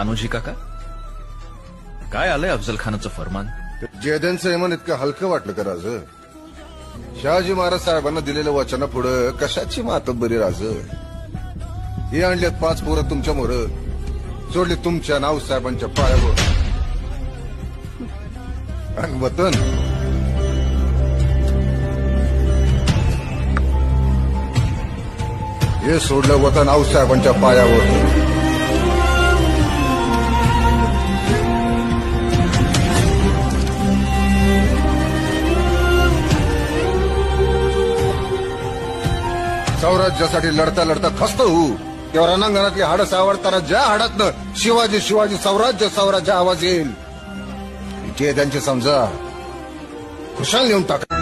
कान्होजी काका? काय आलंय अफजल खानाचं फरमान? जयदेनचं इमान इतकं हलकं वाटलं का राज? शहाजी महाराज साहेबांना दिलेल्या वचना पुढं कशाची मातब बरी राज? हे आणलेत पाच पोरं तुमच्या मोर. सोडले तुमच्या नाव साहेबांच्या पायावर. आणि वतन. हे सोडलं वतन आऊसाहेबांच्या पायावर. स्वराज्यासाठी लढता लढता खस्त होऊ तेव्हा रणांगणातली हाडं सावरताना ज्या हाडातनं शिवाजी शिवाजी स्वराज्य स्वराज्य आवाज येईल जे त्यांचे समजा खुशाल येऊन टाका.